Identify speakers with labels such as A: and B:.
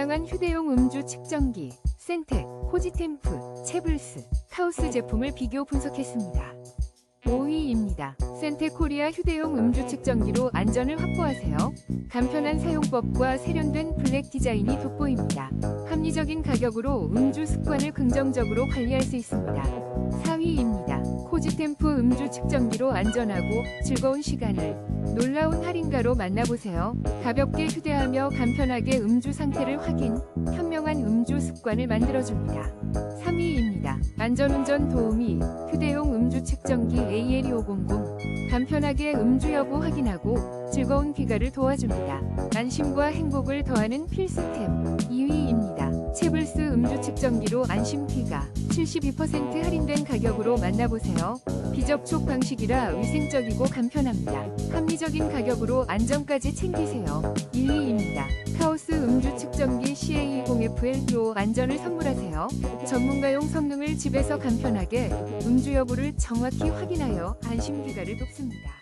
A: 다양한 휴대용 음주 측정기, 센텍, 코지템프, 체블스, 카우스 제품을 비교 분석했습니다. 5위입니다. 센텍 코리아 휴대용 음주 측정기로 안전을 확보하세요. 간편한 사용법과 세련된 블랙 디자인이 돋보입니다. 합리적인 가격으로 음주 습관을 긍정적으로 관리할 수 있습니다. 4위입니다. 코지템프 음주 측정기로 안전하고 즐거운 시간을 놀라운 할인가로 만나보세요. 가볍게 휴대하며 간편하게 음주 상태를 확인, 현명한 음주 습관을 만들어줍니다. 3위입니다. 안전운전 도우미 휴대용 음주 측정기 AL2500 간편하게 음주 여부 확인하고 즐거운 귀가를 도와줍니다. 안심과 행복을 더하는 필수템 2위입니다. 체블스 음주 측정기로 안심 귀가 72% 할인된 가격으로 만나보세요. 비접촉 방식이라 위생적이고 간편합니다. 합리적인 가격으로 안전까지 챙기세요. 1위입니다. 카오스 음주 측정기 CA20FL로 안전을 선물하세요. 전문가용 성능을 집에서 간편하게 음주 여부를 정확히 확인하여 안심 귀가를 돕습니다.